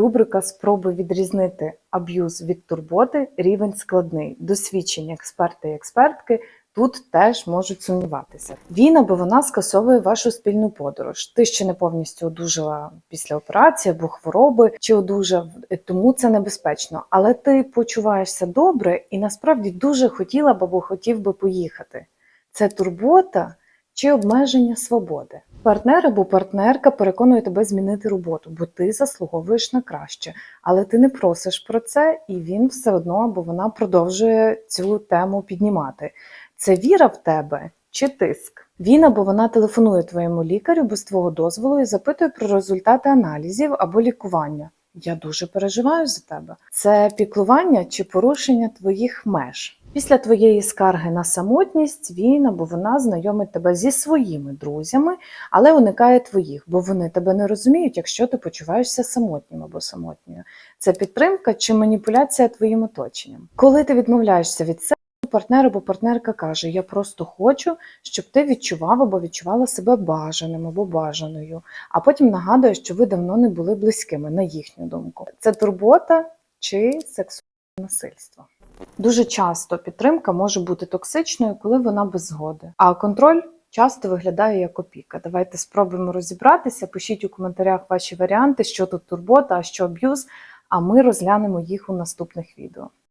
Рубрика Спроби відрізнити аб'юз від турботи рівень складний. Досвідчені експерти і експертки тут теж можуть сумніватися. Він або вона скасовує вашу спільну подорож. Ти ще не повністю одужала після операції або хвороби чи одужав, тому це небезпечно. Але ти почуваєшся добре і насправді дуже хотіла б або хотів би поїхати. Це турбота чи обмеження свободи. Партнер або партнерка переконує тебе змінити роботу, бо ти заслуговуєш на краще, але ти не просиш про це, і він все одно або вона продовжує цю тему піднімати. Це віра в тебе чи тиск? Він або вона телефонує твоєму лікарю без твого дозволу і запитує про результати аналізів або лікування. Я дуже переживаю за тебе. Це піклування чи порушення твоїх меж. Після твоєї скарги на самотність він або вона знайомить тебе зі своїми друзями, але уникає твоїх, бо вони тебе не розуміють, якщо ти почуваєшся самотнім або самотньою. Це підтримка чи маніпуляція твоїм оточенням. Коли ти відмовляєшся від себе, партнер або партнерка каже: Я просто хочу, щоб ти відчував або відчувала себе бажаним або бажаною, а потім нагадує, що ви давно не були близькими, на їхню думку. Це турбота чи сексуальне насильство. Дуже часто підтримка може бути токсичною, коли вона без згоди, а контроль часто виглядає як опіка. Давайте спробуємо розібратися. Пишіть у коментарях ваші варіанти, що тут турбота, а що аб'юз, а ми розглянемо їх у наступних відео.